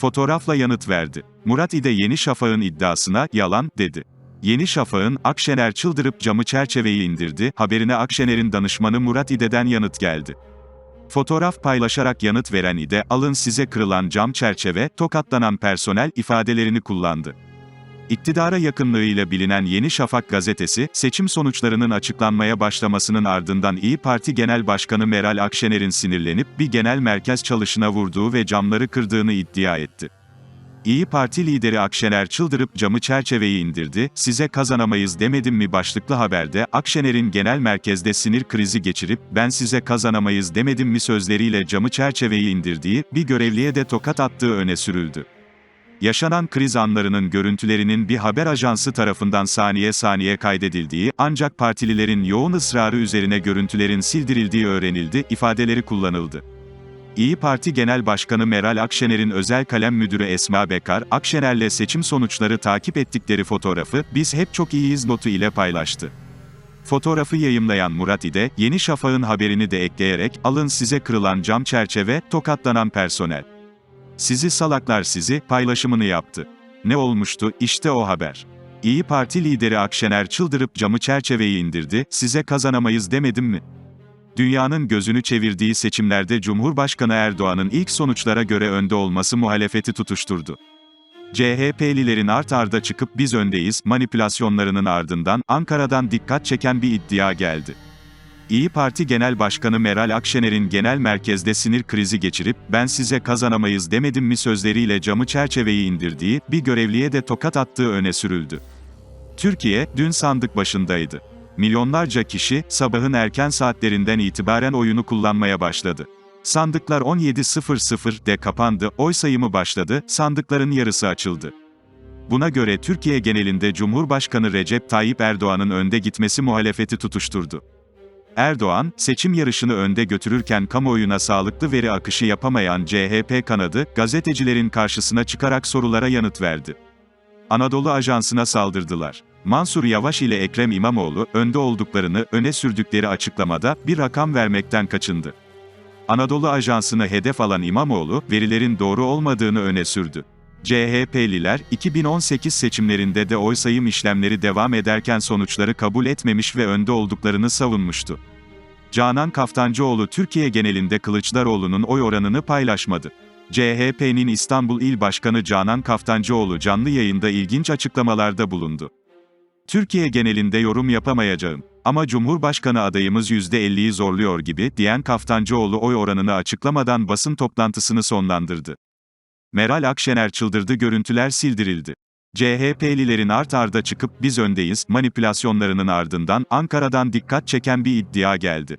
Fotoğrafla yanıt verdi. Murat İde Yeni Şafak'ın iddiasına yalan dedi. Yeni Şafak'ın Akşener çıldırıp camı çerçeveyi indirdi haberine Akşener'in danışmanı Murat İde'den yanıt geldi. Fotoğraf paylaşarak yanıt veren İde, alın size kırılan cam çerçeve, tokatlanan personel ifadelerini kullandı. İktidara yakınlığıyla bilinen Yeni Şafak gazetesi, seçim sonuçlarının açıklanmaya başlamasının ardından İyi Parti Genel Başkanı Meral Akşener'in sinirlenip bir genel merkez çalışına vurduğu ve camları kırdığını iddia etti. İyi Parti lideri Akşener çıldırıp camı çerçeveyi indirdi, size kazanamayız demedim mi başlıklı haberde, Akşener'in genel merkezde sinir krizi geçirip, ben size kazanamayız demedim mi sözleriyle camı çerçeveyi indirdiği, bir görevliye de tokat attığı öne sürüldü. Yaşanan kriz anlarının görüntülerinin bir haber ajansı tarafından saniye saniye kaydedildiği, ancak partililerin yoğun ısrarı üzerine görüntülerin sildirildiği öğrenildi, ifadeleri kullanıldı. İyi Parti Genel Başkanı Meral Akşener'in özel kalem müdürü Esma Bekar, Akşener'le seçim sonuçları takip ettikleri fotoğrafı, biz hep çok iyiyiz notu ile paylaştı. Fotoğrafı yayımlayan Murat İde, Yeni Şafak'ın haberini de ekleyerek, alın size kırılan cam çerçeve, tokatlanan personel. Sizi salaklar sizi, paylaşımını yaptı. Ne olmuştu, işte o haber. İyi Parti lideri Akşener çıldırıp camı çerçeveyi indirdi, size kazanamayız demedim mi? Dünyanın gözünü çevirdiği seçimlerde Cumhurbaşkanı Erdoğan'ın ilk sonuçlara göre önde olması muhalefeti tutuşturdu. CHP'lilerin art arda çıkıp biz öndeyiz manipülasyonlarının ardından Ankara'dan dikkat çeken bir iddia geldi. İyi Parti Genel Başkanı Meral Akşener'in genel merkezde sinir krizi geçirip, ben size kazanamayız demedim mi sözleriyle camı çerçeveyi indirdiği, bir görevliye de tokat attığı öne sürüldü. Türkiye, dün sandık başındaydı. Milyonlarca kişi, sabahın erken saatlerinden itibaren oyunu kullanmaya başladı. Sandıklar 17.00'de kapandı, oy sayımı başladı, sandıkların yarısı açıldı. Buna göre Türkiye genelinde Cumhurbaşkanı Recep Tayyip Erdoğan'ın önde gitmesi muhalefeti tutuşturdu. Erdoğan, seçim yarışını önde götürürken kamuoyuna sağlıklı veri akışı yapamayan CHP kanadı, gazetecilerin karşısına çıkarak sorulara yanıt verdi. Anadolu Ajansı'na saldırdılar. Mansur Yavaş ile Ekrem İmamoğlu, önde olduklarını öne sürdükleri açıklamada bir rakam vermekten kaçındı. Anadolu Ajansı'nı hedef alan İmamoğlu, verilerin doğru olmadığını öne sürdü. CHP'liler, 2018 seçimlerinde de oy sayım işlemleri devam ederken sonuçları kabul etmemiş ve önde olduklarını savunmuştu. Canan Kaftancıoğlu Türkiye genelinde Kılıçdaroğlu'nun oy oranını paylaşmadı. CHP'nin İstanbul İl Başkanı Canan Kaftancıoğlu canlı yayında ilginç açıklamalarda bulundu. Türkiye genelinde yorum yapamayacağım. Ama Cumhurbaşkanı adayımız %50'yi zorluyor gibi, diyen Kaftancıoğlu oy oranını açıklamadan basın toplantısını sonlandırdı. Meral Akşener çıldırdı görüntüler sildirildi. CHP'lilerin art arda çıkıp biz öndeyiz manipülasyonlarının ardından Ankara'dan dikkat çeken bir iddia geldi.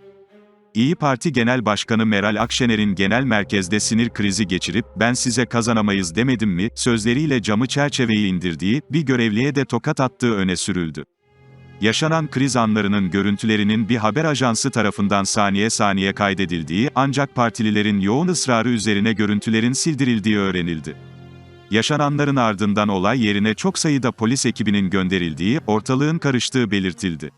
İyi Parti Genel Başkanı Meral Akşener'in genel merkezde sinir krizi geçirip ben size kazanamayız demedim mi sözleriyle camı çerçeveyi indirdiği bir görevliye de tokat attığı öne sürüldü. Yaşanan kriz anlarının görüntülerinin bir haber ajansı tarafından saniye saniye kaydedildiği ancak partililerin yoğun ısrarı üzerine görüntülerin sildirildiği öğrenildi. Yaşananların ardından olay yerine çok sayıda polis ekibinin gönderildiği, ortalığın karıştığı belirtildi.